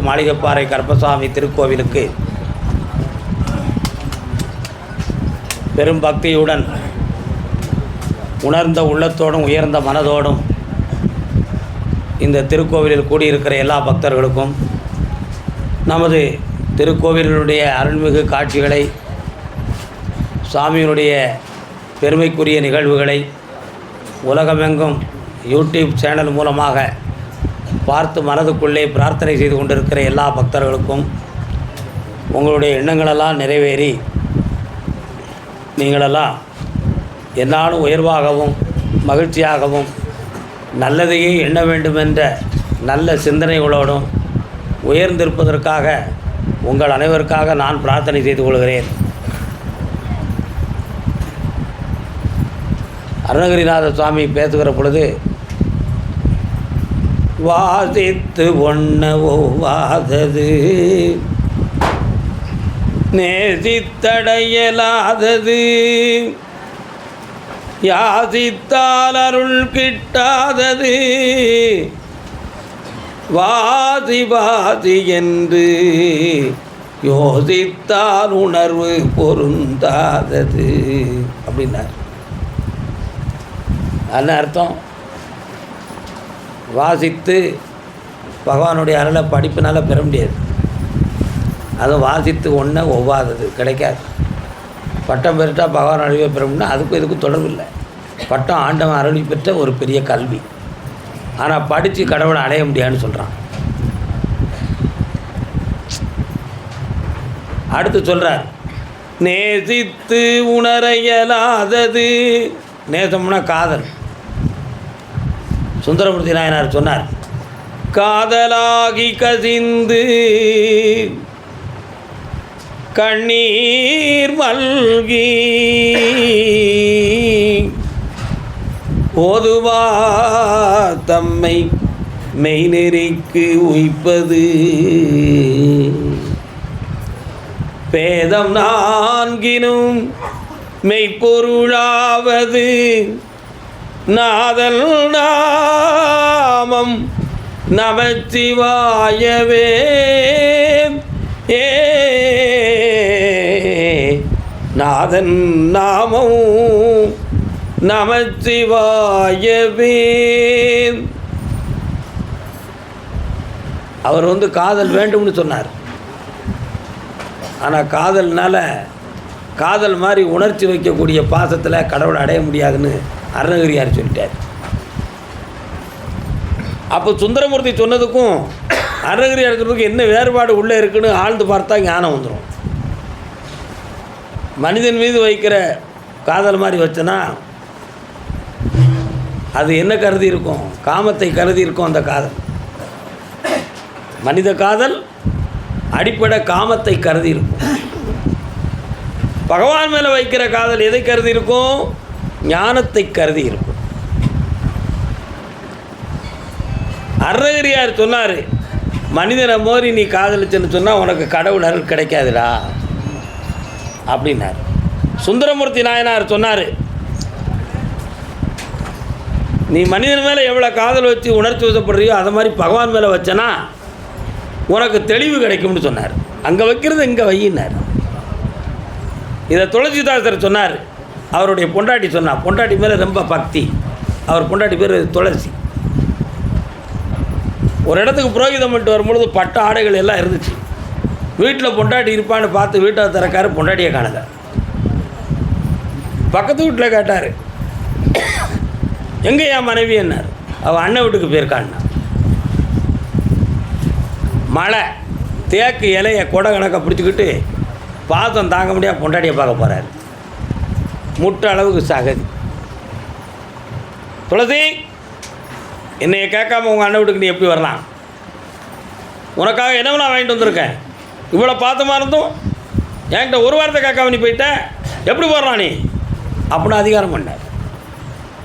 மாளிகைப்பாறை கருப்பசாமி திருக்கோவிலுக்கு பெரும் பக்தியுடன் உணர்ந்த உள்ளத்தோடும் உயர்ந்த மனதோடும் இந்த திருக்கோவிலில் கூடியிருக்கிற எல்லா பக்தர்களுக்கும் நமது திருக்கோவிலினுடைய அருள்மிகு காட்சிகளை சாமியினுடைய பெருமைக்குரிய நிகழ்வுகளை உலகமெங்கும் யூடியூப் சேனல் மூலமாக பார்த்து மனதுக்குள்ளே பிரார்த்தனை செய்து கொண்டிருக்கிற எல்லா பக்தர்களுக்கும் உங்களுடைய எண்ணங்களெல்லாம் நிறைவேறி நீங்களெல்லாம் என்னாலும் உயர்வாகவும் மகிழ்ச்சியாகவும் நல்லதையே எண்ண வேண்டுமென்ற நல்ல சிந்தனைகளோடும் உயர்ந்திருப்பதற்காக உங்கள் அனைவருக்காக நான் பிரார்த்தனை செய்து கொள்கிறேன். அருணகிரிநாத சுவாமி பேசுகிற பொழுது வாசித்து ஒண்ணவோ வாதது நேசித்தடையலாதது. யாசித்தால் அருள் கிட்டாதது. வாதி வாதி என்று யோசித்தால் உணர்வு பொருந்தாதது. அப்படின்னார். அதன் அர்த்தம்? வாசித்து பகவானுடைய அருளை படிப்பினால் பெற முடியாது. அதுவும் வாசித்து ஒன்றை ஒவ்வாதது கிடைக்காது. பட்டம் பெற்றால் பகவான் அழிவை பெறும்னா அதுக்கும் இதுக்கும் தொடர்பு இல்லை. பட்டம் ஆண்டவன் அருளி பெற்ற ஒரு பெரிய கல்வி. ஆனால் படித்து கடவுளை அடைய முடியாதுன்னு சொல்கிறான் அடுத்து சொல்கிறார் நேசித்து உணர இயலாதது. நேசம்னா காதல். சுந்தரமூர்த்தி நாயனார் சொன்னார் காதலாகி கசிந்து கண்ணீர் மல்கி ஓதுவா தம்மை மெய்நெறிக்கு உய்ப்பது. பேதம் நான்கினும் மெய்ப்பொருளாவது நாதல் நாமம் நமச்சிவாயவே. ஏ நாதன் நாமம் நமச்சிவாயவே. அவர் வந்து காதல் வேண்டும்னு சொன்னார். ஆனால் காதல்னால காதல் மாதிரி உணர்ச்சி வைக்கக்கூடிய பாசத்தில் கடவுளை அடைய முடியாதுன்னு அருணகிரியார் சொல்லிட்டார். அப்போ சுந்தரமூர்த்தி சொன்னதுக்கும் அருணகிரியார் சொன்னதுக்கும் என்ன வேறுபாடு உள்ளே இருக்குன்னு ஆழ்ந்து பார்த்தா ஞானம் வந்துடும் மனிதன் மீது வைக்கிற காதல் மாதிரி வச்சனா அது என்ன கருதி இருக்கும்? காமத்தை கருதி இருக்கும் அந்த காதல். மனித காதல் அடிப்படை காமத்தை கருதி இருக்கும். பகவான் மேலே வைக்கிற காதல் எதை கருதி இருக்கும்? ஞானத்தை கருதி இருக்கும் அருணகிரியார் சொன்னார் மனிதனை மோரி நீ காதலிச்சுன்னு சொன்னால் உனக்கு கடவுள் அருள் கிடைக்காதுடா. அப்படின்னார். சுந்தரமூர்த்தி நாயனார் சொன்னார் நீ மனிதன் மேலே எவ்வளோ காதல் வச்சு உணர்ச்சி வசப்படுறியோ அதை மாதிரி பகவான் மேலே வச்சனா உனக்கு தெளிவு கிடைக்கும்னு சொன்னார். அங்கே வைக்கிறது இங்கே வையினார் இதை துளசிதாசர் சொன்னார் அவருடைய பொண்டாட்டி சொன்னார் பொண்டாட்டி மேலே ரொம்ப பக்தி. அவர் பொண்டாட்டி பேர் துளசி. ஒரு இடத்துக்கு புரோகிதம் பண்ணிட்டு வரும்பொழுது பட்ட ஆடைகள் எல்லாம் இருந்துச்சு. வீட்டில் பொண்டாட்டி இருப்பான்னு பார்த்து வீட்டை திறக்காரு பொண்டாட்டியை காணல. பக்கத்து வீட்டில் கேட்டார் எங்கே என் மனைவி என்னார்? அவள் அண்ணன் வீட்டுக்கு போயிருக்கான்னா. மழை தேக்கு இலையை கொடை கணக்கை பிடிச்சிக்கிட்டு பாதம் தாங்க முடியாது பொண்டாட்டியை பார்க்க போகிறாரு முட்டை அளவுக்கு சகதி. துளசி என்னைய கேட்காம உங்கள் அண்ணன் வீட்டுக்கு நீ எப்படி வரலாம்? உனக்காக என்ன நான் வாங்கிட்டு வந்திருக்கேன் இவ்வளோ பார்த்தமா இருந்தும் என்கிட்ட ஒரு வாரத்தை கேட்காம நீ போயிட்ட? எப்படி போடுறான் நீ? அப்படின்னு அதிகாரம் பண்ணார்.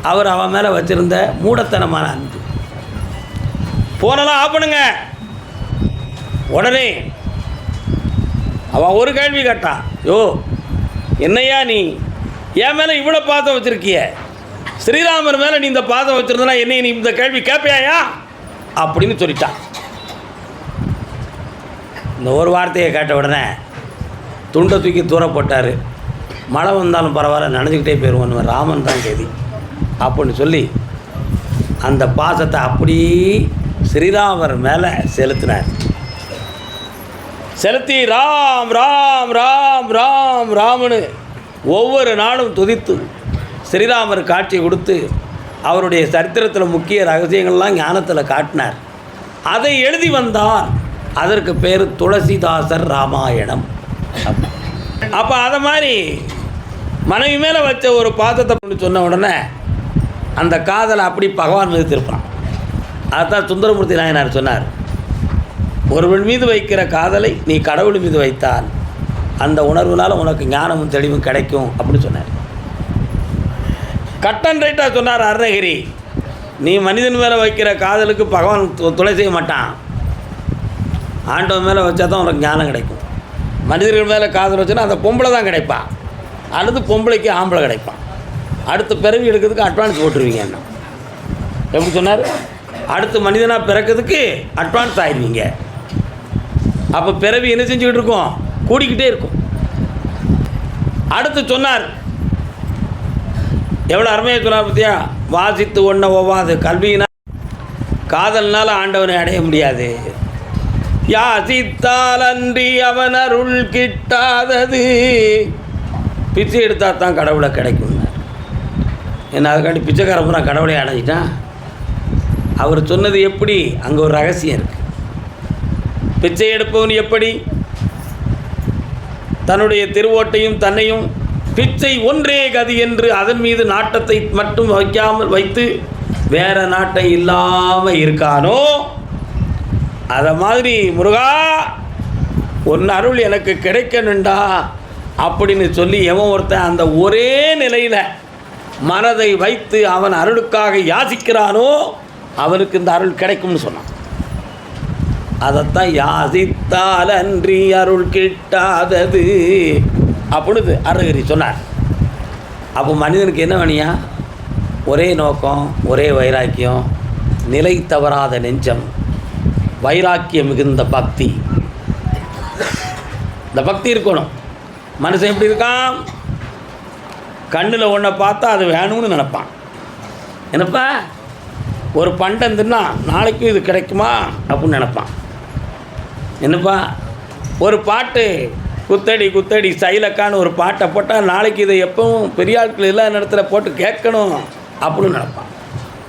அவர் அவன் மேலே வச்சுருந்த மூடத்தனமான அன்பு. ஃபோனெல்லாம் ஆஃப் பண்ணுங்க. உடனே அவன் ஒரு கேள்வி கேட்டான். யோ என்னையா நீ? என் மேலே இவ்வளோ பாதம் வச்சுருக்கிய? ஸ்ரீராமர் மேலே நீ இந்த பாதம் வச்சுருந்தனா என்னை நீ இந்த கேள்வி கேட்பியாயா அப்படின்னு சொல்லிட்டான். இந்த ஒரு வார்த்தையை கேட்ட உடனே துண்டை தூக்கி தூரப்பட்டார் மழை வந்தாலும் பரவாயில்ல நனைஞ்சிக்கிட்டே போயிடுவோம் ராமன் தான் கேதி. அப்படின்னு சொல்லி அந்த பாசத்தை அப்படி ஸ்ரீராமர் மேலே செலுத்தினார். செலுத்தி ராம் ராம் ராம் ராம் ராம்னு ஒவ்வொரு நாளும் துதித்து ஸ்ரீராமர் காட்சி கொடுத்து அவருடைய சரித்திரத்தில் முக்கிய ரகசியங்கள்லாம் ஞானத்தில் காட்டினார். அதை எழுதி வந்தார். அதற்கு பேர் துளசிதாசர் ராமாயணம். அப்போ அதை மாதிரி மனைவி மேலே வச்ச ஒரு பாத்திரத்தை கொண்டு சொன்ன உடனே அந்த காதலை அப்படி பகவான் மீது திருப்பான் அதுதான் சுந்தரமூர்த்தி நாயனார் சொன்னார் ஒருவன் மீது வைக்கிற காதலை நீ கடவுள் மீது வைத்தால் அந்த உணர்வுனால் உனக்கு ஞானமும் தெளிவும் கிடைக்கும் அப்படின்னு சொன்னார். கட்டன் ரைட்டாக சொன்னார் அருணகிரி. நீ மனிதன் மேலே வைக்கிற காதலுக்கு பகவான் துணை செய்ய மாட்டான். ஆண்டவன் மேலே வச்சா தான் உனக்கு ஞானம் கிடைக்கும். மனிதர்கள் மேலே காதல் வச்சுன்னா அந்த பொம்பளை தான் கிடைப்பான் அல்லது பொம்பளைக்கு ஆம்பளை கிடைப்பான். அடுத்த பிறவி எடுக்கிறதுக்கு அட்வான்ஸ் போட்டுருவீங்க என்ன? எப்படி சொன்னார்? அடுத்து மனிதனாக பிறக்கிறதுக்கு அட்வான்ஸ் ஆயிடுவீங்க. அப்போ பிறவி என்ன செஞ்சுக்கிட்டு இருக்கோம்? கூடிக்கிட்டே இருக்கும். அடுத்து சொன்னார் எவ்வளோ அருமையாக சொன்னார் பத்தியா? வாசித்து ஒன்ன ஒவ்வாது. கல்வியினால் காதல்னால ஆண்டவனை அடைய முடியாது. யாசித்தால் அன்றி அவன் அருள் கிட்டாதது. பிச்சை எடுத்தா தான் கடவுளை கிடைக்கும். என்ன அதுக்காண்டி பிச்சைக்காரன் பூரா கடவுளை அடைஞ்சிட்டான். அவர் சொன்னது எப்படி? அங்கே ஒரு ரகசியம் இருக்குது பிச்சை எடுப்பவன் எப்படி? தன்னுடைய திருவோட்டையும் தன்னையும் பிச்சை ஒன்றே கதி என்று அதன் மீது நாட்டத்தை மட்டும் வைக்காமல் வைத்து வேற நாட்டை இல்லாமல் இருக்கானோ? அதை மாதிரி முருகா உன் அருள் எனக்கு கிடைக்கணுண்டா அப்படின்னு சொல்லி எவன் ஒருத்தன் அந்த ஒரே நிலையில் மனதை வைத்து அவன் அருளுக்காக யாசிக்கிறானோ அவனுக்கு இந்த அருள் கிடைக்கும்னு சொன்னான். அதைத்தான் யாசித்தால் அன்றி அருள் கிட்டாதது. அப்படின்னு அருணகிரி சொன்னார் அப்போ மனிதனுக்கு என்ன வேணியா? ஒரே நோக்கம் ஒரே வைராக்கியம் நிலை தவறாத நெஞ்சம் வைராக்கியம் மிகுந்த பக்தி. இந்த பக்தி இருக்கணும். மனுஷன் எப்படி இருக்கான்? கண்ணில் ஒன்றை பார்த்தா அது வேணும்னு நினப்பான். என்னப்பா? ஒரு பண்டம் தின்னா நாளைக்கும் இது கிடைக்குமா? அப்படின்னு நினப்பான். என்னப்பா ஒரு பாட்டு குத்தடி குத்தடி சைலக்கான்னு ஒரு பாட்டை போட்டால் நாளைக்கு இதை எப்பவும் பெரிய ஆட்கள் இல்லாத இடத்துல போட்டு கேட்கணும் அப்படின்னு நினைப்பான்.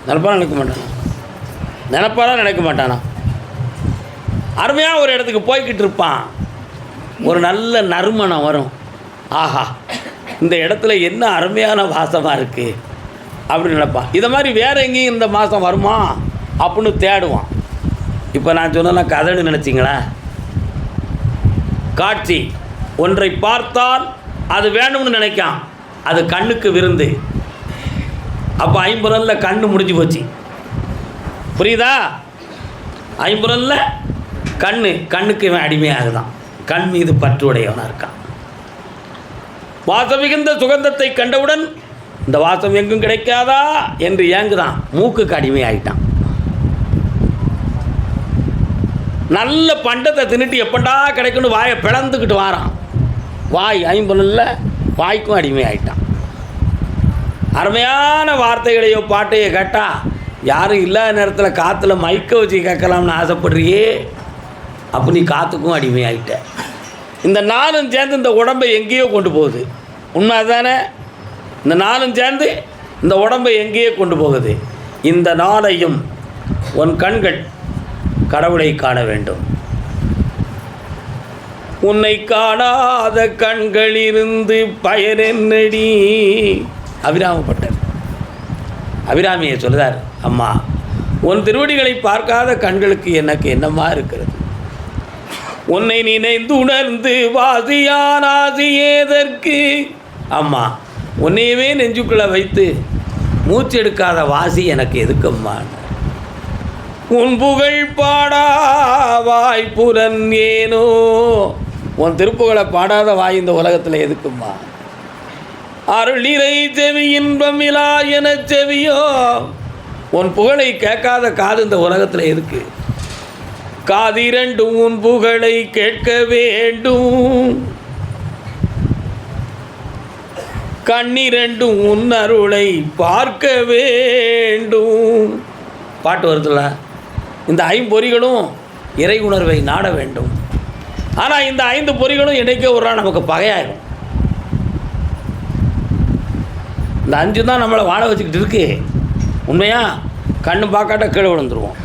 நினப்பா நினைக்க மாட்டானா? நினப்பாலாம் நினைக்க மாட்டானா? அருமையாக ஒரு இடத்துக்கு போய்கிட்டு இருப்பான். ஒரு நல்ல நறுமணம் வரும். ஆஹா இந்த இடத்துல என்ன அருமையான வாசமாக இருக்குது அப்படின்னு நினைப்பான். இதை மாதிரி வேறு எங்கேயும் இந்த மாதம் வருமா? அப்படின்னு தேடுவான். இப்போ நான் சொன்னலாம் கதைன்னு நினச்சிங்களேன் காட்சி. ஒன்றை பார்த்தால் அது வேணும்னு நினைக்கான். அது கண்ணுக்கு விருந்து. அப்போ ஐம்புறனில் கண்ணு முடிஞ்சு போச்சு. புரியுதா? ஐம்புறனில் கண்ணு. கண்ணுக்கு இவன் அடிமையாகுதான். கண் மீது பற்று உடையவனாக இருக்கான். வாசம் மிகுந்த சுகந்தத்தை கண்டவுடன் இந்த வாசம் எங்கும் கிடைக்காதா? என்று ஏங்குதான். மூக்குக்கு அடிமையாயிட்டான். நல்ல பண்டத்தை தின்னுட்டு எப்பண்டா கிடைக்கும்னு வாயை பிளந்துக்கிட்டு வாரான். வாய் ஐம்பொருளில் வாய்க்கும் அடிமையாயிட்டான் அருமையான வார்த்தைகளையோ பாட்டையோ கேட்டால் யாரும் இல்லாத நேரத்தில் காற்றுல மைக்க வச்சு கேட்கலாம்னு ஆசைப்படுறியே? அப்போ நீ காற்றுக்கும் அடிமையாயிட்ட இந்த நாளும் சேர்ந்து இந்த உடம்பை எங்கேயோ கொண்டு போகுது. உண்மை தானே இந்த நாளும் சேர்ந்து இந்த உடம்பை எங்கேயோ கொண்டு போகுது. இந்த நாளையும் உன் கண்கள் கடவுளை காண வேண்டும். உன்னை காணாத கண்களிருந்து பயனென்னடி அபிராமப்பட்டர். அபிராமியை சொல்லுதார் அம்மா உன் திருவடிகளை பார்க்காத கண்களுக்கு எனக்கு என்னமா இருக்கிறது? உன்னை நினைந்து உணர்ந்து வாசியான் ஆசியேதற்கு அம்மா உன்னையவே நெஞ்சுக்குள்ளே வைத்து மூச்செடுக்காத வாசி எனக்கு எதுக்கம்மா? உன் புகழ் பாடா புலன் ஏனோ? உன் திருப்புகழை பாடாத வாய் இந்த உலகத்தில் எதுக்குமா அருளிரை செவி இன்பம் இலா என செவியோ? உன் புகழை கேட்காத காது இந்த உலகத்தில் எதுக்கு? காதிரண்டும் உன் புகழை கேட்க வேண்டும். கண்ணிரண்டும் உன் அருளை பார்க்க வேண்டும். பாட்டு வருதுல்ல இந்த ஐம்பொறிகளும் இறை உணர்வை நாட வேண்டும். ஆனால் இந்த ஐந்து பொறிகளும் இணைக்க ஒரு நமக்கு பகையாயிரும். இந்த அஞ்சு தான் நம்மளை வாழ வச்சுக்கிட்டு இருக்கு. உண்மையாக கண்ணு பார்க்காட்ட கீழே விழுந்துருவோம்.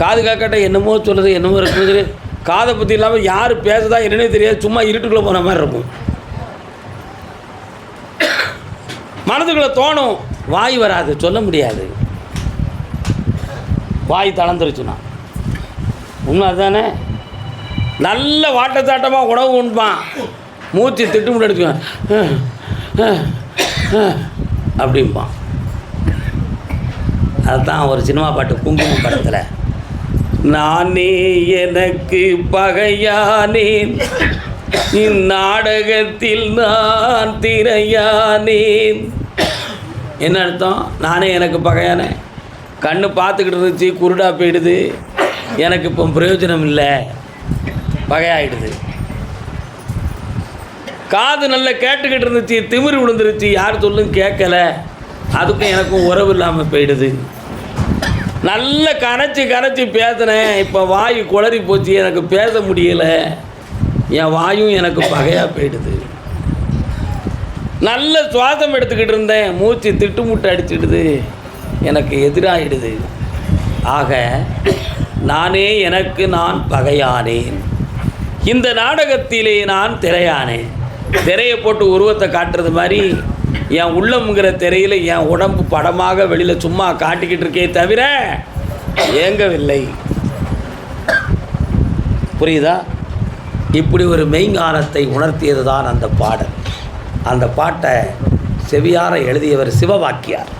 காது காக்காட்ட என்னமோ சொல்லுது என்னமோ இருக்குது. காதை பற்றி இல்லாமல் யார் பேசுதா என்னன்னே தெரியாது. சும்மா இருட்டுக்குள்ளே போன மாதிரி இருக்கும். மனதுக்குள்ளே தோணும் வாய் வராது சொல்ல முடியாது. வாய் தளர்ந்துருச்சுன்னா உண்மை அதுதானே நல்ல வாட்டத்தாட்டமாக உணவு உண்பான். மூச்சு திட்டு எடுக்குவேன் அப்படிம்பான். அதுதான் ஒரு சினிமா பாட்டு குங்குமம் படத்தில். நானே எனக்கு பகையானேன் இந்நாடகத்தில் நான் திரையானேன் என்ன அர்த்தம்? நானே எனக்கு பகையானேன் கண்ணு பார்த்துக்கிட்டு இருந்துச்சு குருடாக போயிடுது. எனக்கு இப்போ பிரயோஜனம் இல்லை. பகையாயிடுது. காது நல்லா கேட்டுக்கிட்டு இருந்துச்சு திமிரு விழுந்துருச்சு. யார் சொல்லும் கேட்கல. அதுக்கும் எனக்கும் உறவு இல்லாமல் போயிடுது. நல்ல கரைச்சி கரைச்சி பேசினேன். இப்போ வாய் குளறி போச்சு. எனக்கு பேச முடியலை. என் வாயும் எனக்கு பகையாக போயிடுது. நல்ல சுவாசம் எடுத்துக்கிட்டு இருந்தேன். மூச்சு திட்டு முட்டை அடிச்சிடுது. எனக்கு எதிராகிடுது ஆக நானே எனக்கு நான் பகையானேன். இந்த நாடகத்திலே நான் திரையானேன். திரையை போட்டு உருவத்தை காட்டுறது மாதிரி என் உள்ளம்ங்கிற திரையில் என் உடம்பு படமாக வெளியில் சும்மா காட்டிக்கிட்டு இருக்கே தவிர ஏங்கவில்லை புரியுதா? இப்படி ஒரு மெய்ஞானத்தை உணர்த்தியது தான் அந்த பாடல். அந்த பாட்டை செவியார எழுதியவர் சிவவாக்கியார்.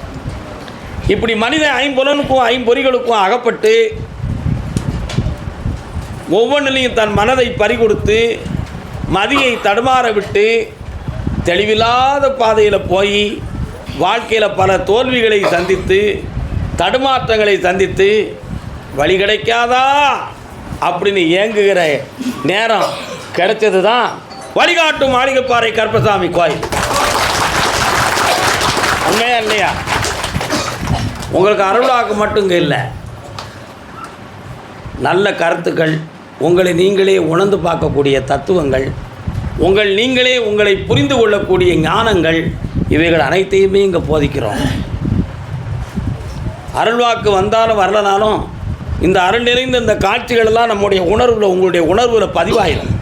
இப்படி மனிதன் ஐம்புலனுக்கும் ஐம்பொறிகளுக்கும் அகப்பட்டு ஒவ்வொன்றிலையும் தன் மனதை பறிகொடுத்து மதியை தடுமாற விட்டு தெளிவில்லாத பாதையில் போய் வாழ்க்கையில் பல தோல்விகளை சந்தித்து தடுமாற்றங்களை சந்தித்து வழி கிடைக்காதா அப்படின்னு ஏங்குகிற நேரம் கிடைச்சது தான் வழிகாட்டும் மாளிகைப்பாறை கருப்பசாமி கோயில். உண்மையா இல்லையா? உங்களுக்கு அருளாக மட்டும் இங்கே இல்லை. நல்ல கருத்துக்கள் உங்களை நீங்களே உணர்ந்து பார்க்கக்கூடிய தத்துவங்கள் உங்கள் நீங்களே உங்களை புரிந்து கொள்ளக்கூடிய ஞானங்கள் இவைகள் அனைத்தையுமே இங்கே போதிக்கிறோம். அருள்வாக்கு வந்தாலும் வரலனாலும் இந்த அருள் நிறைந்த இந்த காட்சிகளெல்லாம் நம்முடைய உணர்வில் உங்களுடைய உணர்வில் பதிவாயிடும்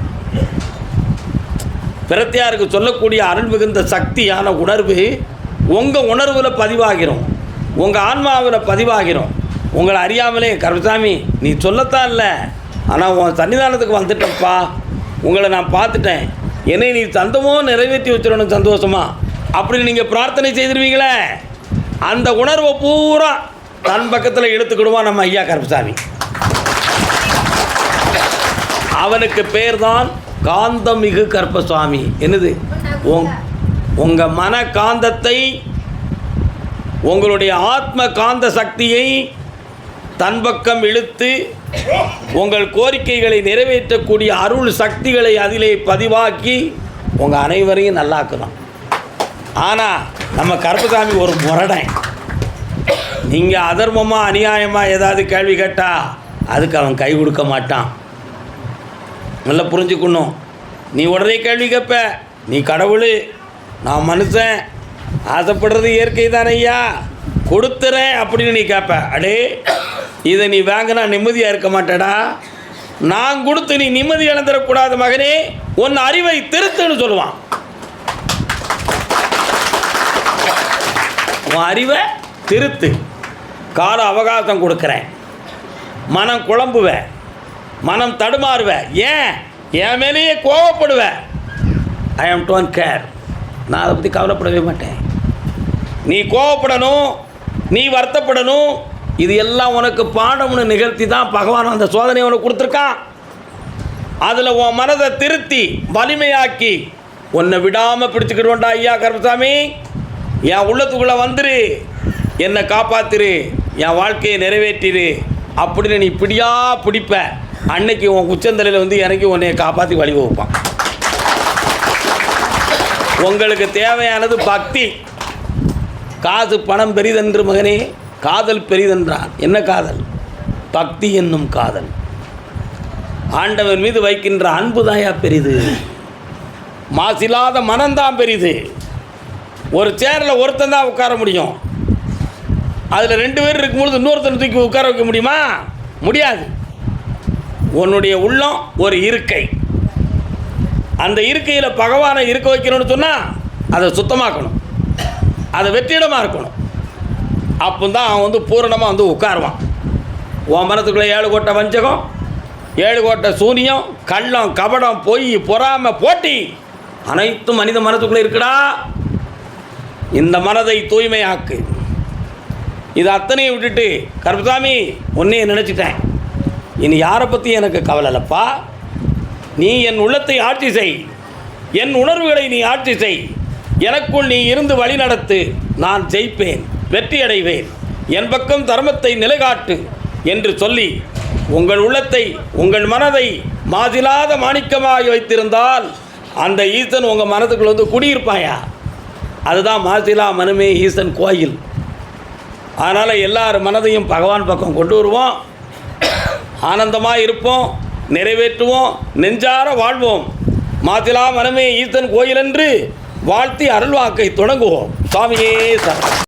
பிரத்தியாருக்கு சொல்லக்கூடிய அருள் மிகுந்த சக்தியான உணர்வு உங்கள் உணர்வில் பதிவாகிறோம் உங்கள் ஆன்மாவில் பதிவாகிறோம். உங்களை அறியாமலே கருப்பசாமி நீ சொல்லத்தான் இல்லை. ஆனால் உன் சன்னிதானத்துக்கு வந்துட்டப்பா உங்களை நான் பார்த்துட்டேன். என்னை நீ சந்தமோ நிறைவேற்றி வச்சிடணும் சந்தோஷமா? அப்படின்னு நீங்கள் பிரார்த்தனை செய்திருவீங்களே? அந்த உணர்வை பூரா தன் பக்கத்தில் எடுத்துக்கிடுவான் நம்ம ஐயா கருப்பசாமி அவனுக்கு பேர் தான் காந்தமிகு கருப்பசுவாமி என்னது? உங் உங்கள் மன காந்தத்தை உங்களுடைய ஆத்ம காந்த சக்தியை தன் பக்கம் இழுத்து உங்கள் கோரிக்கைகளை நிறைவேற்றக்கூடிய அருள் சக்திகளை அதிலே பதிவாக்கி உங்கள் அனைவரையும் நல்லாக்குதான். ஆனால் நம்ம கருப்பசாமி ஒரு முரடன் நீங்கள் அதர்மமாக அநியாயமாக ஏதாவது கேள்வி கேட்டால் அதுக்கு அவன் கை கொடுக்க மாட்டான். நல்லா புரிஞ்சுக்கணும். நீ உடனே கேள்வி கேட்ப. நீ கடவுள் நான் மனுஷன். ஆசைப்படுறது இயற்கை தானே ஐயா. கொடுத்துறேன் அப்படின்னு நீ கேட்ப அடே இதை நீ வாங்கினா நிம்மதியாக இருக்க மாட்டேடா. நான் கொடுத்து நீ நிம்மதி இழந்துடக்கூடாது மகனே. உன் அறிவை திருத்துன்னு சொல்லுவான். உன் அறிவை திருத்து. கால அவகாசம் கொடுக்குறேன். மனம் குழம்புவேன் மனம் தடுமாறுவேன் ஏன்? என் மேலேயே கோவப்படுவேன் ஐ ஆம் டோன்ட் கேர் நான் அதை பற்றி கவலைப்படவே மாட்டேன். நீ கோவப்படணும் நீ வருத்தப்படணும். இது எல்லாம் உனக்கு பாடம்னு நிகழ்த்தி தான் பகவான் அந்த சோதனை உனக்கு கொடுத்துருக்கான் அதில் உன் மனதை திருத்தி வலிமையாக்கி உன்னை விடாமல் பிடிச்சிக்கிடுவோண்டா ஐயா கருப்பசாமி. என் உள்ளத்துக்குள்ளே வந்துரு. என்னை காப்பாத்திரு. என் வாழ்க்கையை நிறைவேற்றிரு. அப்படின்னு நீ பிடியா பிடிப்ப. அன்னைக்கு உன் உச்சந்தலையில் வந்து இறங்கி உன்னை காப்பாற்றி வழி வகுப்பான். உங்களுக்கு தேவையானது பக்தி. காசு பணம் பெரிதென்று மகனே காதல் பெரிதென்றான். என்ன காதல்? பக்தி என்னும் காதல். ஆண்டவன் மீது வைக்கின்ற அன்பு தாயா பெரிது. மாசில்லாத மனம்தான் பெரிது. ஒரு சேரில் ஒருத்தன் தான் உட்கார முடியும். அதில் ரெண்டு பேர் இருக்கும்பொழுது இன்னொருத்தனை தூக்கி உட்கார வைக்க முடியுமா? முடியாது. உன்னுடைய உள்ளம் ஒரு இருக்கை. அந்த இருக்கையில் பகவானை இருக்க வைக்கணும்னு சொன்னால் அதை சுத்தமாக்கணும். அதை வெற்றிடமாக இருக்கணும். அப்போ தான் அவன் வந்து பூரணமாக வந்து உட்காருவான். உன் மனத்துக்குள்ளே ஏழு கோட்டை வஞ்சகம் ஏழு கோட்டை சூனியம் கள்ளம் கபடம் பொய் பொறாமை போட்டி அனைத்தும் மனித மனத்துக்குள்ளே இருக்குடா. இந்த மனதை தூய்மையாக்கு. இது அத்தனையும் விட்டுட்டு கருப்பசாமி உன்னையே நினச்சிட்டேன். இனி யாரை பற்றி எனக்கு கவலை இல்லைப்பா? நீ என் உள்ளத்தை ஆட்சி செய். என் உணர்வுகளை நீ ஆட்சி செய். எனக்குள் நீ இருந்து வழிநடத்து நான் ஜெயிப்பேன் வெற்றியடைவேன். என் பக்கம் தர்மத்தை நிலைகாட்டு என்று சொல்லி உங்கள் உள்ளத்தை உங்கள் மனதை மாதிலாத மாணிக்கமாகி வைத்திருந்தால் அந்த ஈசன் உங்கள் மனதுக்குள்ள வந்து குடியிருப்பாயா? அதுதான் மாசிலா மனுமே ஈசன் கோயில். அதனால் எல்லார் மனதையும் பகவான் பக்கம் கொண்டு வருவோம். ஆனந்தமாக இருப்போம் நிறைவேற்றுவோம் நெஞ்சார வாழ்வோம். மாசிலா மனமே ஈசன் கோயில் என்று வாழ்த்தி அருள்வாக்கை தொடங்குவோம். சுவாமியே சரணம்.